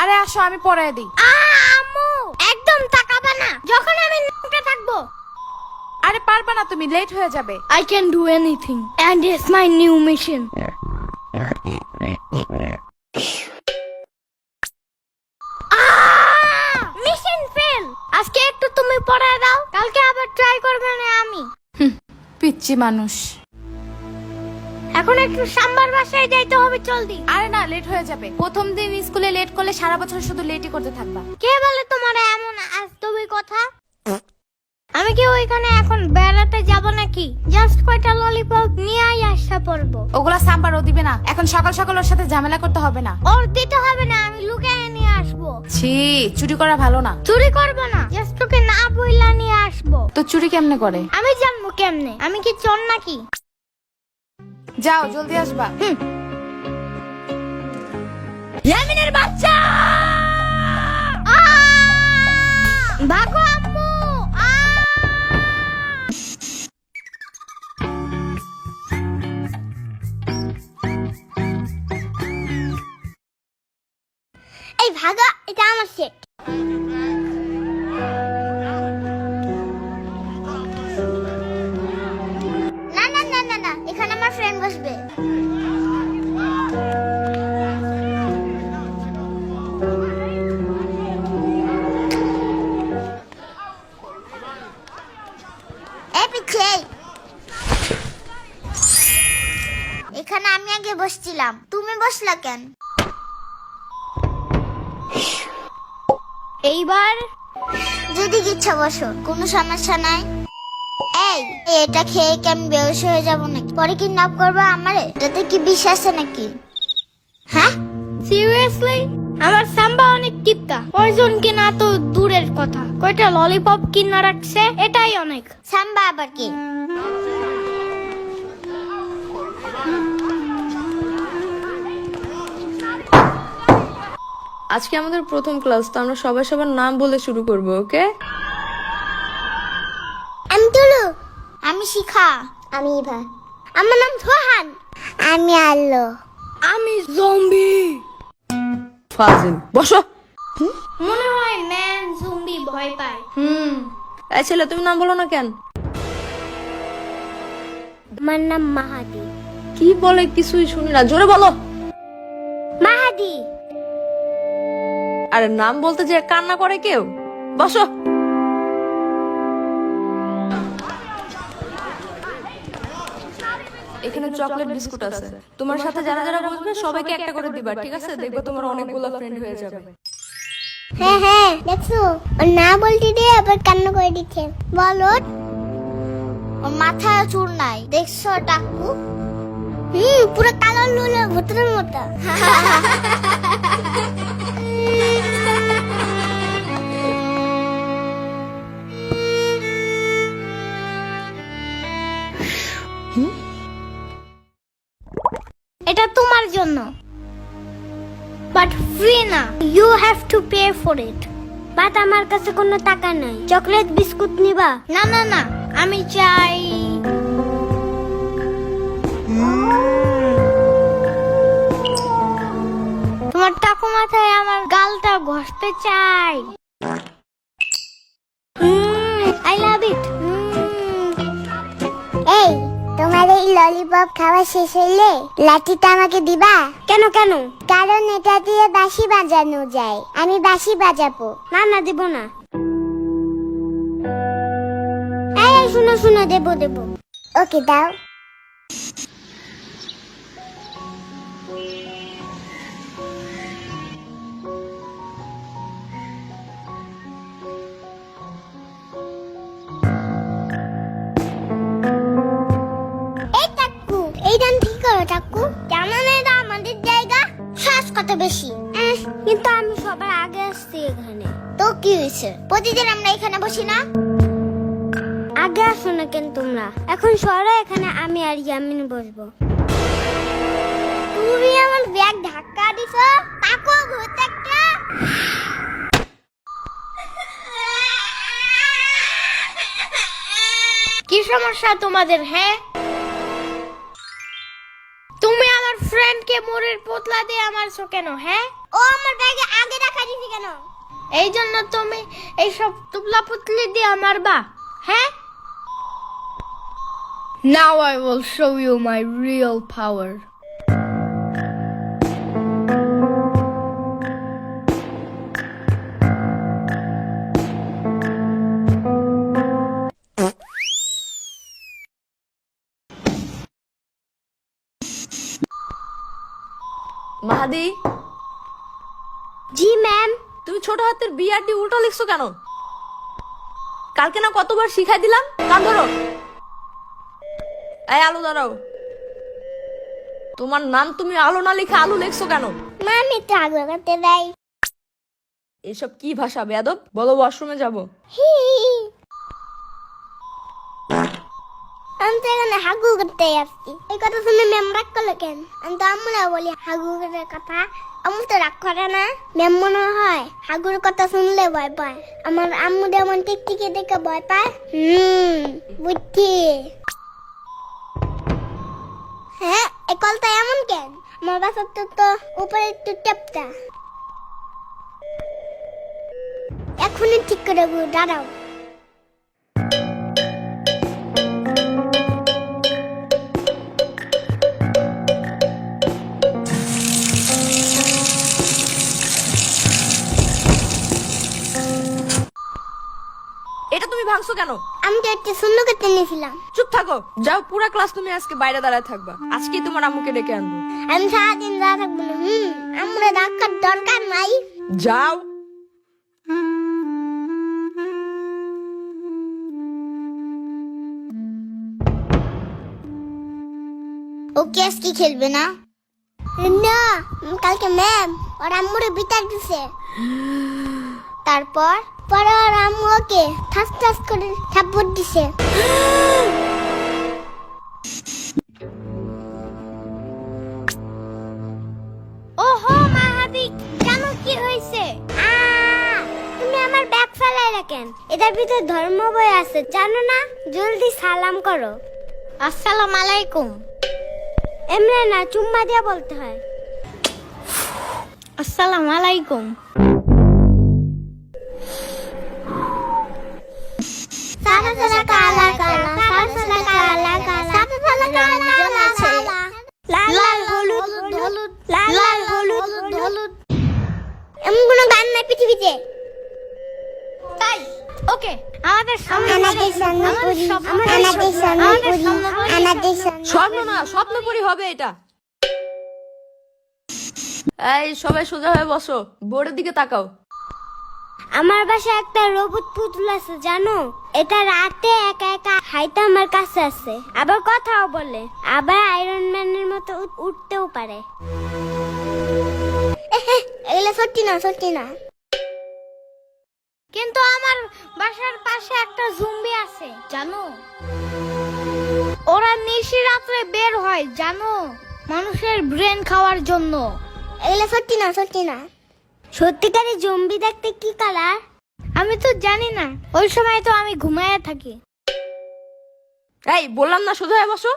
আরে আসো আমি পরে দিই। আম্মু একদম তাকাবে না। যখন আমি নামতে থাকব। আরে পারবে না তুমি লেট হয়ে যাবে। I can do anything and it's my new mission. Mission fail আজকে একটু তুমি পড়ায় দাও কালকে আবার ট্রাই করবে না আমি। পিচ্ছি মানুষ। এখন একটু সাম্বার বাসায় যাইতে হবে জলদি আরে না লেট হয়ে যাবে। প্রথম দিন স্কুলে লেট করলে সারা বছর শুধু লেটই করতে থাকবা। কে বলে তোমার এমন আস্তবি কথা? আমি কি ওইখানে এখন বেড়াতে যাব নাকি? জাস্ট কয়টা ললিপপ নিয়েই আসতে পারব ওগুলা সাম্বার ও দিবে না। এখন সকাল সকাল ওর সাথে ঝামেলা করতে হবে না। ওর দিতে হবে না আমি লুকিয়ে নিয়ে আসব। ছি চুরি করা ভালো না। চুরি করব না জাস্ট ওকে না বইলা নিয়ে আসব। তো চুরি কেমনে করে? আমি জানব কেমনে? আমি কি চোর নাকি? যাও জলদি আসবা। ইয়ামিনের বাচ্চা! ভাগো আম্মু! এই ভাগা এটা আমার সেট এইবার? যদি ইচ্ছা বসো কোনো সমস্যা নাই। এই এটা খেয়ে কি আমি বেহোশ হয়ে যাব নাকি? পরে কি নাপ করবে আমারে? এটাতে কি বিশ্বাস আছে নাকি? হ্যাঁ? সিরিয়াসলি আমার সাম্বা অনেক কিপটা পয়জন কিনা তো দূরের কথা। কয়টা ললিপপ কিনা রাখছে? এটাই অনেক। সাম্বা আবার কি? আজকে আমাদের প্রথম ক্লাস তো আমরা সবাই সবার নাম বলে শুরু করব ওকে? আমি তুলু। আমি শিখা। আমি ইভা। আমার নাম সোহান আমি আল্লো আমি জম্বি ফাজিল। বসো। মনে হয় ম্যান জম্বি ভয় পায়। হুম। এই ছেলে তুমি নাম বলো না কেন? আমার নাম মাহাদি। কি বলে কিছুই শুনি না। জোরে বলো। মাহাদি। আরে নাম বলতে যে কান্না করে কেউ? বসো। এখানে চকলেট বিস্কুট আছে। তোমার সাথে যারা যারা বসবে সবাইকে একটা করে দিবা ঠিক আছে? দেখবে তোমার অনেকগুলো ফ্রেন্ড হয়ে যাবে। হ্যাঁ হ্যাঁ দেখছ? ও না বলতে দিয়ে আবার কান্না করে দিচ্ছে। বলো। ওর মাথায় চুর নাই। দেখছ টাকু? হুম পুরো কালো লুলো ভূতের মতো। এটা তোমার জন্য। বাট ফ্রি না। You have to pay for it but আমার কাছে কোনো টাকা নাই। চকলেট বিস্কুট নিবা? না না না। আমি চাই। তোমার টাকু মাথায় আমার গালটা ঘষতে চাই। আই লাভ ইট এই তোমার এই ললিপপ খাওয়া শেষ হইলে লাঠিটা আমাকে দিবা? কেন কেন? কারণ এটা দিয়ে বাঁশি বাজানো যায়। আমি বাঁশি বাজাবো। না না দেব না। এই শুনো শুনো দেব দেব। ওকে দাও। গান ঠিক করো এটা আমাদের জায়গা শ্বাস কত বেশি? কিন্তু আমি সবার আগে আসছি এখানে। তো কি হয়েছে? প্রতিদিন আমরা এখানে বসি না? আগে আসো না কেন তোমরা? এখন সরো এখানে আমি আর ইয়ামিন বসবো। তুমি আমার ব্যাগ ধাক্কা দিছ? তাকো ভূত একটা। কি সমস্যা তোমাদের হ্যাঁ? ফ্রেন্ডকে মুড়ির পুতলা দিয়ে মারছো কেন হ্যাঁ? ও আমার ব্যাগে আগে রাখা দিছি কেন? এই জন্য তুমি এইসব তুবলা পুতলি দিয়ে মারবা হ্যাঁ? Now I will show you my real power. Mahadi? G ma'am. তুমি ছোট হাতের বিআরটি উল্টো লিখছো কেন? কালকে না কতবার শিখাই দিলাম? কান ধরো। এই আলো দাঁড়াও তোমার নাম তুমি আলো না লিখে আলু লিখছো কেন? মামি তো আগে করতে দেয় এসব কি ভাষা বেয়াদব? বলো ওয়াশরুমে যাব। হি। আমি তো এখানে হাগু করতে আসছি এই কথা শুনে ম্যাম রাগ করল কেন আমি তো আমরা বলি হাগু করার কথা আম্মু তো রাগ করে না ম্যাম মনে হয় হাগুর কথা শুনলে ভয় পায় আমার আম্মু যেমন টিকটিকি দেখে ভয় পায় হুম বুঝছি হ্যাঁ এই কলটা এমন কেন আমার বাসার তো তো উপরে একটু টেপটা এখনই ঠিক করে দাঁড়াও ভাঙছো কেন? আমি তো একটা সুন্দর করতে নিয়েছিলাম চুপ থাকো। যাও পুরা ক্লাস তুমি আজকে বাইরে দাঁড়ায় থাকবা। আজকেই তোমার আম্মুকে ডেকে আনব। আমি সারাদিন যা থাকব না হুম। আমরা ডাক্তার দরকার নাই। যাও। ও কি আজকে খেলবে না? না কালকে ম্যাম ওর আম্মুরে বিতার দিছে। তারপর? পরে ওর আম্মু ওকে ঠাস ঠাস করে থাপ্পড় দিছে। ওহো মাহাদি কেন কি হয়েছে? তুমি আমার ব্যাগ ফেলাই রাখেন এটার ভিতর ধর্ম বই আছে জানো না? জলদি সালাম করো। আসসালামু আলাইকুম। এমনি না চুম্মা দিয়ে বলতে হয়। আসসালামু আলাইকুম। এমন কোনো গান স্বপ্ন না হবে এটা এই, সবাই সোজা হয়ে বসো। বোর্ডের দিকে তাকাও। আমার বাসায় একটা রোবট পুতুল আছে, জানো? এটা রাতে একা একা হাইতে আমার কাছে আছে। আবার কথাও বলে। আবার আয়রন ম্যানের মতো উঠতেও পারে। এগুলো সত্যি না সত্যি না। কিন্তু আমার বাসার পাশে একটা জুম্বি আছে, জানো? ওরা নিশি রাত্রে বের হয়, জানো? মানুষের ব্রেন খাওয়ার জন্য। এগুলো সত্যি না সত্যি না। সত্যিকারের জম্বি দেখতে কি কালার? আমি তো জানি না। ওই সময় তো আমি ঘুমায় থাকি। এই বললাম না শুধু হয়ে বসো।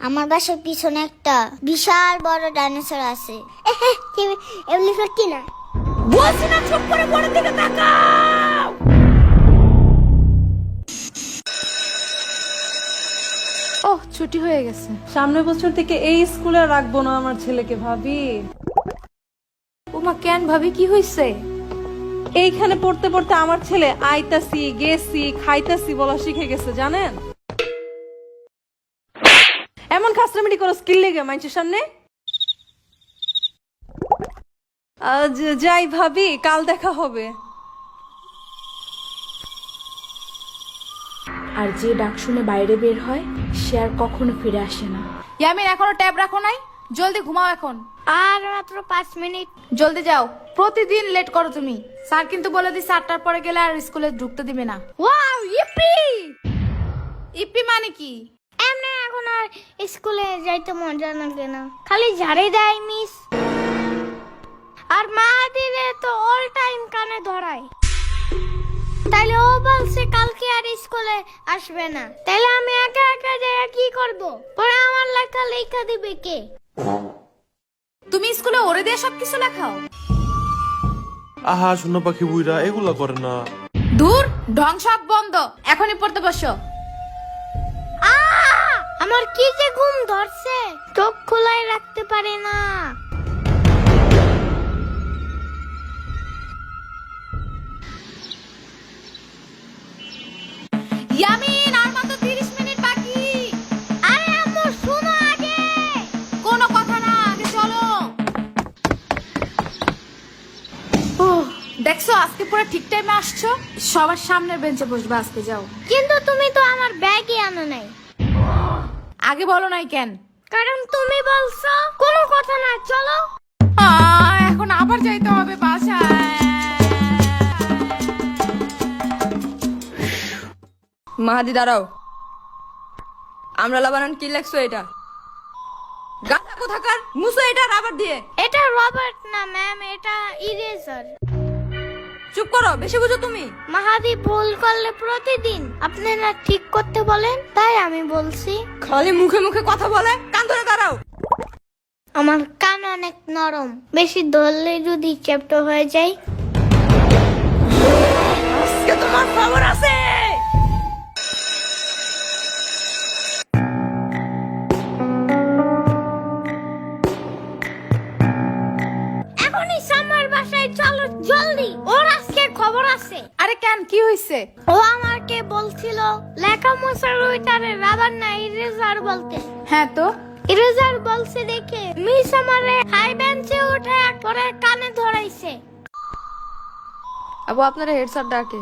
আমার বাসার পিছনে একটা বিশাল বড় ডাইনোসর আছে। এগুলি সত্যি না? বলছি না চুপ করে বোর্ডের দিকে তাকাও! ওহ ছুটি হয়ে গেছে। সামনের বছর থেকে এই স্কুলে রাখব না আমার ছেলেকে ভাবি। ওমা কেন ভাবি কি হইছে? এইখানে পড়তে পড়তে আমার ছেলে আইতাছি গেছি খাইতাছি বলা শিখে গেছে জানেন? এমন খাসরামিটি করো স্কিল লেগে মানুষের সামনে। য- যাই ভাবি কাল দেখা হবে। আর যে ডাক শুনে বাইরে বের হয় সে আর কখনো ফিরে আসে না। ইয়ামিন এখনও ট্যাব রাখো নাই? জলদি ঘুমাও এখন। আর মাত্র পাঁচ মিনিট। জলদি যাও। প্রতিদিন লেট করো তুমি। স্যার কিন্তু বলে দিচ্ছে আটটার পরে গেলে আর স্কুলে ঢুকতে দিবে না। Wow E P! ইপি মানে কি? এমনি এখন আর স্কুলে যাইতে মজা লাগে না খালি ঝাড়ে দেয় মিস। আর মা দিলে তো অল টাইম কানে ধরায়। তাইলে ও বলছে কালকে আর স্কুলে আসবে না। তাইলে আমি একা একা যাই কি করব? পরে আমার লেখা লেখা দিবে কে? তুমি স্কুলে ওরে দিয়ে সবকিছু লেখাও। আহা শূন্য পাখি বুইরা এগুলো করে না। দূর ঢং সব বন্ধ। এখনই পড়তে বসো। আহ! আমার কি যে ঘুম ধরছে। চোখ খোলাই রাখতে পারে না। পুরো ঠিক টাইমে আসছো সবার সামনের বেঞ্চে বসবে আজকে যাও। কিন্তু তুমি তো আমার ব্যাগই আনো নাই। আগে বলো নাই কেন? কারণ তুমি বলছো কোনো কথা না চলো। এখন আবার যাইতে হবে বাসায়। মাহাদি দাঁড়াও। আমরা লাবানান কি লেখছো এটা? গাধা কোথাকার? মুসো এটা রাবার দিয়ে। এটা রবার্ট না ম্যাম এটা ইরেজার চুপ করো বেশি বুঝো তুমি। মাহাদি ভুল করলে প্রতিদিন আপনারা ঠিক করতে বলেন? তাই আমি বলছি। খালি মুখে মুখে কথা বলে কান ধরে দাঁড়াও। আমার কান অনেক নরম। বেশি ধরলে যদি চ্যাপ্টা হয়ে যায়। আজকে তোমার খবর আছে। কি হয়েছে ও আমাকে বলছিল লেখা মশার ওইটারে রাবার না ইরেজার বলতে। হ্যাঁ তো। ইরেজার বলছে দেখে মিস আমারে হাই বেঞ্চে উঠে পরে কানে ধরাইছে। আবু আপনারা হেড স্যার ডাকে।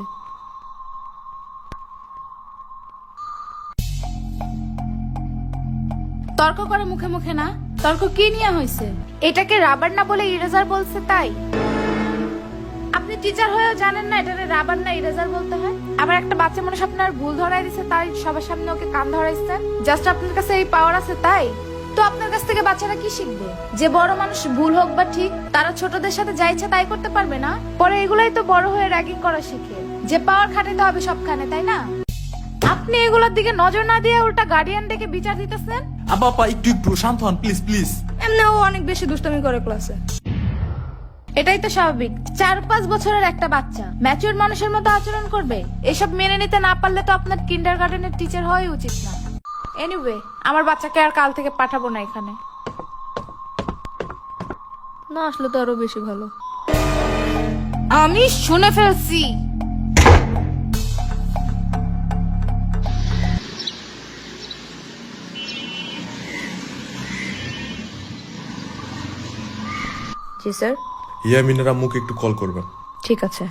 তর্ক করে মুখে মুখে না। তর্ক কি নিয়ে হয়েছে এটাকে রাবার না বলে ইরেজার বলছে তাই। টিচার হয়েও জানেন না এটাকে রাবার না ইরেজার বলতে হয়। আবার একটা বাচ্চা মানুষ আপনার ভুল ধরাই দিছে তাই সবার সামনে ওকে কান ধরাইছেন জাস্ট আপনার কাছে এই পাওয়ার আছে তাই? তো আপনার কাছ থেকে বাচ্চারা কি শিখবে? যে বড় মানুষ ভুল হোক বা ঠিক তারা ছোটদের সাথে যা ইচ্ছা তাই করতে পারবে না? পরে এগুলাই তো বড় হয়ে র্যাগিং করা শিখে। যে পাওয়ার খাটাতে হবে সবখানে তাই না? আপনি এগুলোর দিকে নজর না দিয়ে উল্টা গার্ডিয়ান ডেকে বিচার দিতেছেন? আব্বা একটু একটু শান্ত হন প্লিজ প্লিজ এমনি ও অনেক বেশি দুষ্টামি করে ক্লাসে এটাই তো স্বাভাবিক। চার পাঁচ বছরের একটা বাচ্চা। ম্যাচিউর মানুষের মতো আচরণ করবে। এসব মেনে নিতে না পারলে তো আপনার কিন্ডার গার্ডেনের টিচার হওয়াই উচিত না। এনিওয়ে আমার বাচ্চাকে আর কাল থেকে পাঠাবো না এখানে। না আসলে তো আরও বেশি ভালো। আমি শুনে ফেলছি। জি স্যার? ইয়ামিনের আম্মুকে একটু কল করবেন। ঠিক আছে।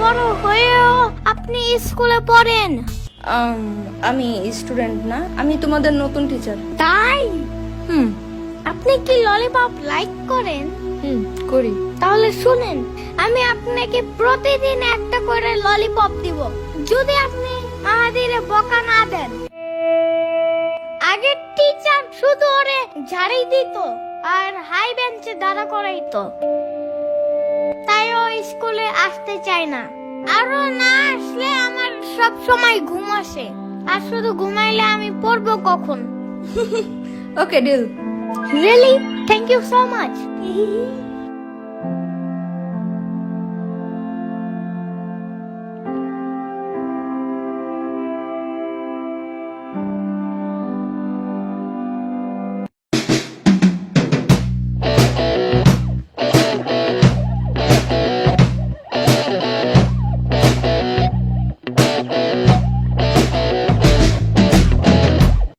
বড় হয়েও আপনি স্কুলে পড়েন? আম, আমি স্টুডেন্ট না আমি তোমাদের নতুন টিচার। তাই? হুম। আপনি কি ললিপপ লাইক করেন? হুম করি। তাহলে শুনেন আমি আপনাকে প্রতিদিন একটা করে ললিপপ দিব যদি আপনি মাহাদিরে বকা না দেন। আগের টিচার শুধু ওরে ঝাড়ি দিত আর হাই বেঞ্চে দাঁড়া করাইতো। তাই ও স্কুলে আসতে চায় না। আরও না আসলে আমার সব সময় ঘুম আসে আর শুধু ঘুমাইলে আমি পড়ব কখন? Okay deal really thank you so much